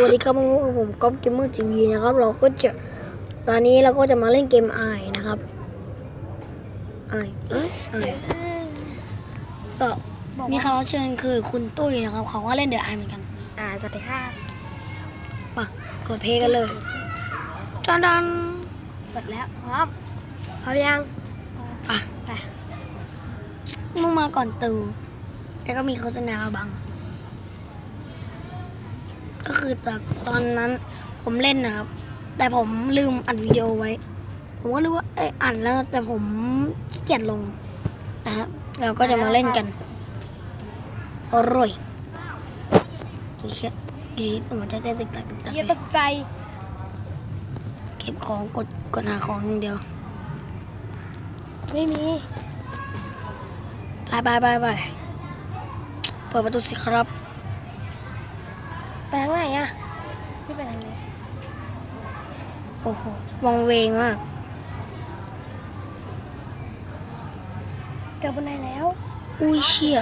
สวัสดีครับผมก๊อฟเกมเมอร์ทีวีนะครับ เราก็จะตอนนี้เราก็จะมาเล่นเกมไอนะครับไอเอ้ยไอต่อมีคำรับเชิญคือคุณตุ้ยนะครับ เขาก็เล่นเดอะไอเหมือนกัน อ่าสวัสดีค่ะมากดเพลงกันเลยจอนดันเปิดแล้วพร้อมพร้อมยังอะไปมึงมาก่อนตูแล้วก็มีโฆษณาบัง ก็คือตอนตอนนั้นผมเล่นนะครับ แต่ผมลืมอัดวิดีโอไว้ ผมก็นึกว่าเอ้ยอัดแล้วแต่ผมขี้เกียจลงนะครับเราก็จะมาเล่นกันอร่อยโอเคอยู่ดีหัวใจเต้นตึกตักตึกตักอย่าเลตยกใจ เก็บของกดกดหาของอย่างเดียว ไม่มีไปไปไปไปเปิดประตูสิครับ ไปทางไหนอะพี่ไปทางไหนโอ้โหวังเวงมากเจอบันไดแล้ว อุ้ยเชี่ย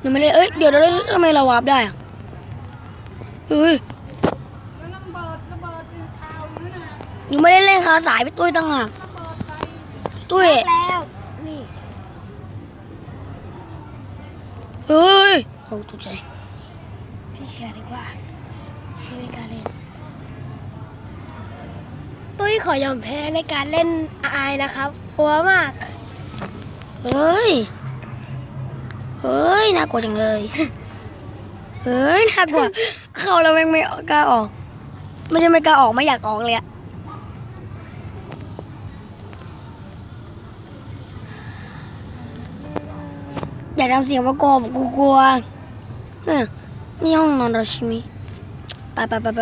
หนูไม่ได้เอ้ย เดี๋ยวเดี๋ยวทำไมเราวาร์ปได้อะเฮ้ยหนูไม่ได้เล่นคาสายไปตุ้ยตั้งหากตุ้ยแล้ว นี่ เฮ้ย โอ้ตกใจ พี่เชื่อดีกว่าไม่มีการเล่น ตุ้ยขอยอมแพ้ในการเล่นอายนะครับกลัวมาก เฮ้ย เฮ้ย น่ากลัวจังเลย เฮ้ย น่ากลัว เข้าแล้วแม่งไม่กล้าออก ไม่ใช่ไม่กล้าออกไม่อยากออกเลยอะอย่าทำเสียงประกอบกูกลัว เนี่ยนี่ห้องนอนเราใช่ไหมไปไปไปไป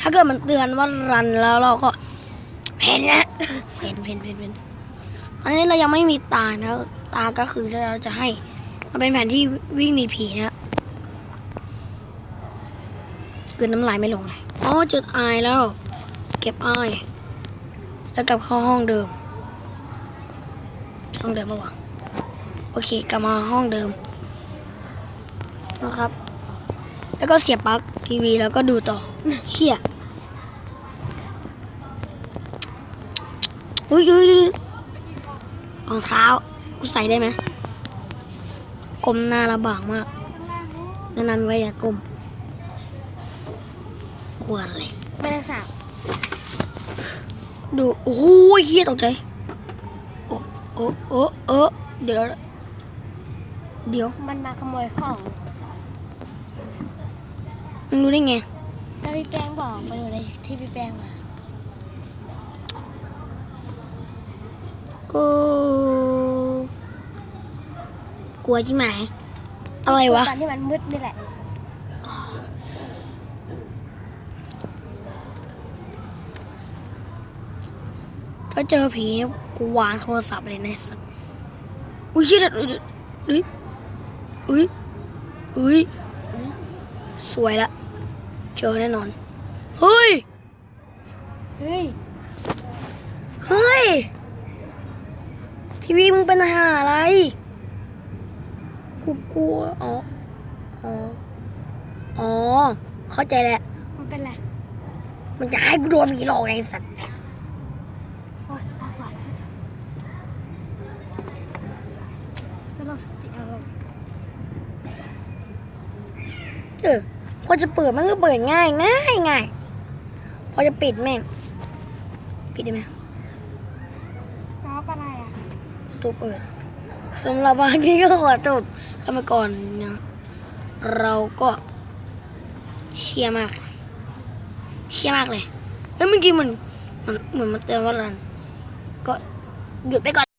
ถ้าเกิดมันเตือนว่ารันแล้วเราก็เห็นนะเห็นเห็นเห็นเห็นอันนี้เรายังไม่มีตานะ ตาก็คือเราจะให้ มันเป็นแผนที่วิ่งหนีผีนะเกินน้ำลายไม่ลงเลยอ๋อจุดอายแล้ว เก็บอาย แล้วกลับเข้าห้องเดิม ห้องเดิมปะวะโอเค กลับมาห้องเดิม นะครับ แล้วก็เสียบปลั๊กทีวีแล้วก็ดูต่อเฮียอุ้ยดูดูดูรองเท้ากูใส่ได้ไหมกลมหน้าลำบากมากแนะนำไว้อย่ากลมกลัวอะไรไม่ได้สาวดู โอ้ยเฮียตกใจ โอ้โอ้โอ้เออเดี๋ยวนะเดี๋ยว มันมาขโมยของ มึงรู้ได้ไงแล้วพี่แป้งบอกไปดูในที่พี่แป้งมากูกลัวใช่ไหมอะไรวะตอนที่มันมืดนี่แหละถ้าเจอผีเนี่ยกูวางโทรศัพท์เลยนะสัสอุ้ยเชี่ยอุ้ยอุ้ยอุ้ยอุ้ยสวยละ เจอแน่นอน เฮ้ย เฮ้ย เฮ้ย ทีวีมึงเป็นหาอะไร กูกลัว อ๋อ อ๋อ อ๋อ เข้าใจแล้ว มันเป็นไร มันจะให้กูโดนผีหลอกไงสัตว์โอ๊ยตาบอดสรุปสติอารมณ์เออ พอจะเปิดมันก็เปิดง่ายง่ายง่ายพอจะปิดแม่งปิดได้ไหมตอบอะไรอะประตูเปิดสำหรับวันนี้ก็ขอจบกันไปก่อนนะเราก็เชียร์มาก เชียร์มากเลยเฮ้ยเมื่อกี้มันมันเหมือนมาเตือนว่ารันก็หยุดไปก่อน